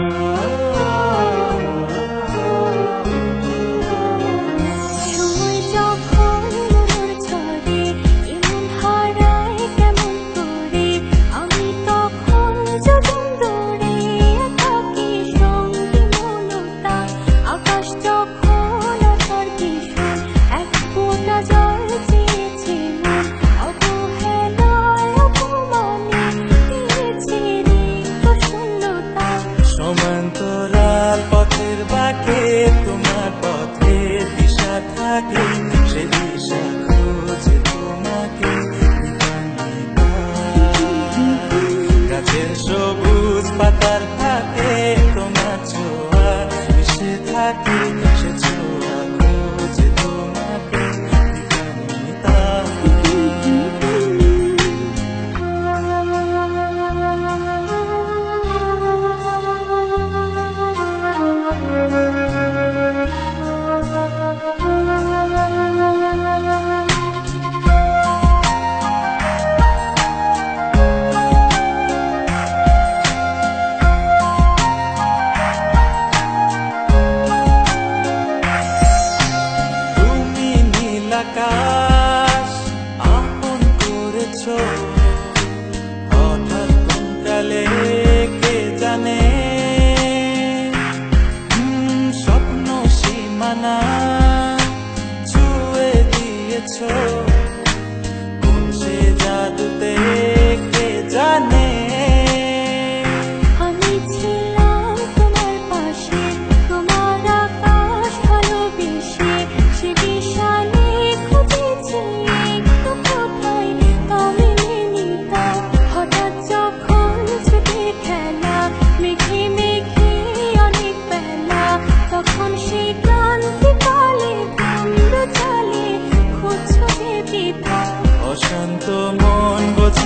oh. 他给谁的伤？আকাশ আপন করেছ। হঠাৎ কালে কে জানে? স্বপ্ন সীমানা ছুয়ে দিয়েছ।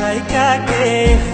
ai caguei